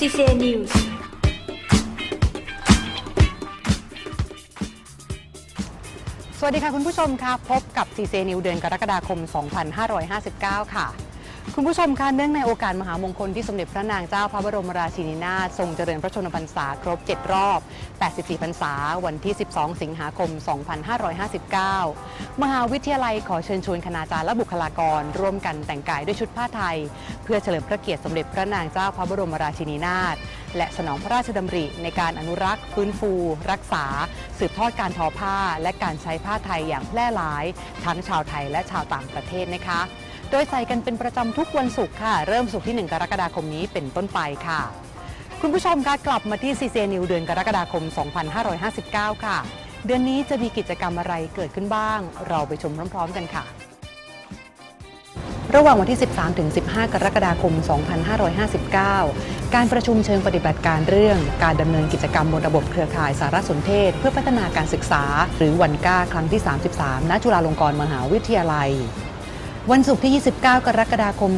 CCA News สวัสดีค่ะคุณผู้ชมค่ะ พบกับ CC New เดือนกรกฎาคม 2559 ค่ะ คุณผู้ชมคะเนื่องในโอกาสมหามงคลที่สมเด็จพระนางเจ้าพระบรมราชินีนาถทรงเจริญพระชนมพรรษาครบ 7 รอบ 84 พรรษา วันที่ 12 สิงหาคม 2559 มหาวิทยาลัยขอเชิญชวนคณาจารย์และบุคลากร ร่วมกันแต่งกายด้วยชุดผ้าไทย เพื่อเฉลิมพระเกียรติสมเด็จพระนางเจ้าพระบรมราชินีนาถและสนองพระราชดำริในการอนุรักษ์ ฟื้นฟู รักษา สืบทอดการทอผ้า และการใช้ผ้าไทยอย่างแพร่หลาย ทั้งชาวไทยและชาวต่างประเทศนะคะ โดยใส่กันเป็นประจำทุกวันศุกร์ค่ะ เริ่มศุกร์ที่ 1 กรกฎาคมนี้เป็นต้นไปค่ะ คุณผู้ชมคะกลับมาที่ซีเซนิวเดือนกรกฎาคม 2559 ค่ะ เดือนนี้จะมีกิจกรรมอะไรเกิดขึ้นบ้าง เราไปชมพร้อม ๆ กันค่ะระหว่างวันที่ 13 ถึง 15 กรกฎาคม 2559 การประชุมเชิงปฏิบัติการเรื่อง การดำเนินกิจกรรมบนระบบเครือข่ายสารสนเทศ เพื่อพัฒนาการศึกษา หรือวันก้าครั้งที่ 33 ณ จุฬาลงกรณ์มหาวิทยาลัย วันศุกร์ที่ 29 กรกฎาคม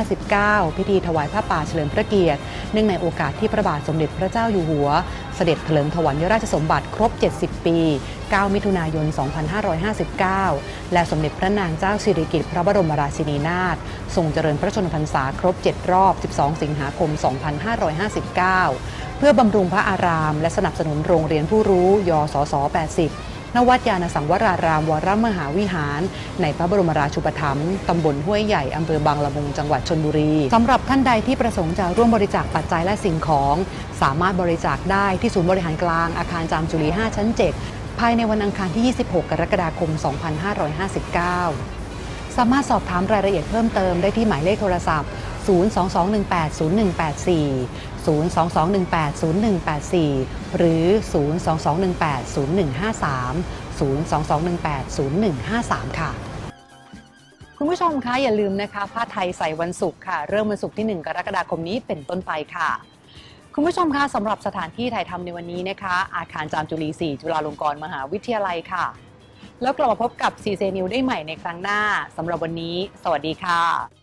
2559 พิธีถวายผ้าป่าเฉลิมพระเกียรติ เนื่องในโอกาสที่พระบาทสมเด็จพระเจ้าอยู่หัว เสด็จเถลิงถวัลยราชสมบัติครบ 70 ปี 9 มิถุนายน 2559 และสมเด็จพระนางเจ้าสิริกิติ์พระบรมราชินีนาถ ทรงเจริญพระชนมพรรษาครบ 7 รอบ 12 สิงหาคม 2559 เพื่อบำรุงพระอาราม และสนับสนุนโรงเรียนผู้รู้ยศศ80 นวัดยานสังวรารามวรมหาวิหาร ในพระบรมราชูปถัมภ์ตำบลห้วยใหญ่อำเภอบางละมุงจังหวัดชนบุรีสำหรับท่านใดที่ประสงค์จะร่วมบริจาคปัจจัยและสิ่งของ สามารถบริจาคได้ที่ศูนย์บริหารกลางอาคารจามจุรี 5 ชั้น 7 ภายในวันอังคารที่ 26 กรกฎาคม 2559 สามารถสอบถามรายละเอียดเพิ่มเติมได้ที่หมายเลขโทรศัพท์ 022180184 022180184 หรือ 022180153 022180153 ค่ะคุณผู้ชมคะอย่าลืมนะคะผ้าไทยใส่วันศุกร์ค่ะ เริ่มวันศุกร์ที่ 1 กรกฎาคมนี้เป็นต้นไปค่ะ คุณผู้ชมคะสำหรับสถานที่ถ่ายทำในวันนี้นะคะ อาคารจามจุรี4จุฬาลงกรณ์มหาวิทยาลัยค่ะ แล้วกลับมาพบกับซีเซนิวได้ใหม่ในครั้งหน้าสำหรับวันนี้ สวัสดีค่ะ